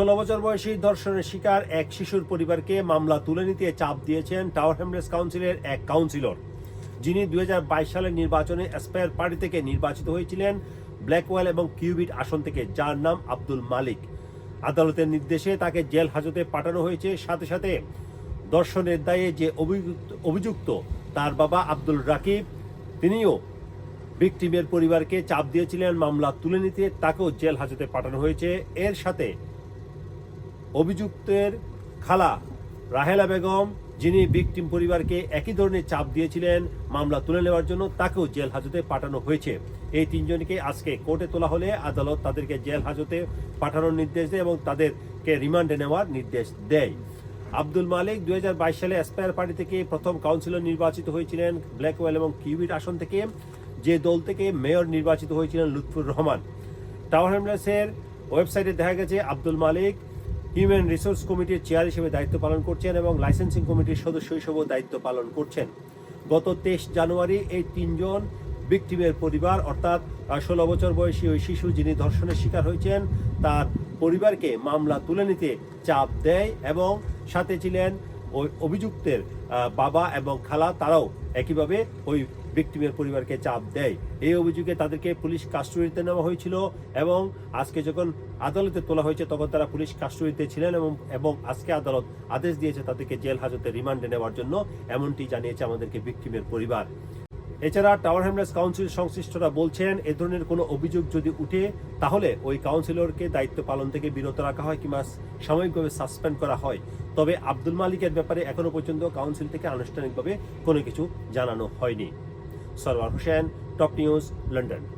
ষোলো বছর বয়সী ধর্ষণের শিকার এক শিশুর পরিবারকে মামলা তুলে নিতে চাপ দিয়েছেন টাওয়ার হ্যামলেস কাউন্সিলের এক কাউন্সিলর। যিনি দুই সালের নির্বাচনে অ্যাসপায়ার পার্টি থেকে নির্বাচিত হয়েছিলেন ব্ল্যাকওয়েল এবং কিউবিট আসন থেকে, যার নাম আব্দুল মালিক। আদালতের নির্দেশে তাকে জেল হাজতে পাঠানো হয়েছে। সাথে সাথে দর্শনের দায়ে যে অভিযুক্ত তার বাবা আব্দুল রাকিব, তিনিও ভিকটিমের পরিবারকে চাপ দিয়েছিলেন। মামলা তুলে নিতে তাকেও জেল হাজতে পাঠানো হয়েছে। এর সাথে অভিযুক্তের খালা রাহেলা বেগম, যিনি ভিকটিম পরিবারকে একই ধরনের চাপ দিয়েছিলেন, মামলা তুলে নেওয়ার জন্য তাকেও জেল হাজতে পাঠানো হয়েছে। এই তিনজনকে আজকে কোর্টে তোলা হলে আদালত তাদেরকে জেল হাজতে পাঠানোর নির্দেশ দেয় এবং তাদেরকে রিমান্ডে নেওয়ার নির্দেশ দেয়। আব্দুল মালিক দুই হাজার বাইশ সালে অ্যাসপায়ার পার্টি থেকে প্রথম কাউন্সিলর নির্বাচিত হয়েছিলেন ব্ল্যাকওয়েল এবং কিউবিট আসন থেকে। যে দল থেকে মেয়র নির্বাচিত হয়েছিলেন লুৎফুর রহমান। টাওয়ার হ্যামলেসের ওয়েবসাইটে দেখা গেছে আব্দুল মালিক হিউম্যান রিসোর্স কমিটির চেয়ার হিসেবে দায়িত্ব পালন করছেন এবং লাইসেন্সিং কমিটির সদস্য হিসেবেও দায়িত্ব পালন করছেন। গত তেইশ জানুয়ারি এই তিনজন ভিকটিমের পরিবার, অর্থাৎ ষোলো বছর বয়সী ওই শিশু যিনি ধর্ষণের শিকার হয়েছেন, তার পরিবারকে মামলা তুলে নিতে চাপ দেয় এবং সাথে ছিলেন অভিযুক্তের বাবা এবং খালা তারাও একইভাবে ওই ভিক্টিমের পরিবারকে চাপ দেয়। এই অভিযোগে তাদেরকে পুলিশ কাস্টডিতে নেওয়া হয়েছিল এবং আজকে যখন আদালতে তোলা হয়েছে তখন তারা পুলিশ কাস্টডিতে ছিলেন এবং এবং আজকে আদালত আদেশ দিয়েছে তাদেরকে জেল হাজতে রিমান্ডে নেওয়ার জন্য, এমনটি জানিয়েছে আমাদেরকে ভিক্টিমের পরিবার। এছাড়া টাওয়ার হ্যামলেস কাউন্সিল সংশ্লিষ্টরা বলছেন, এ ধরনের কোনো অভিযোগ যদি উঠে, তাহলে ওই কাউন্সিলরকে দায়িত্ব পালন থেকে বিরত রাখা হয় কিংবা সাময়িকভাবে সাসপেন্ড করা হয়। তবে আব্দুল মালিকের ব্যাপারে এখনও পর্যন্ত কাউন্সিল থেকে আনুষ্ঠানিকভাবে কোনো কিছু জানানো হয়নি। Sarwar Hossain top news London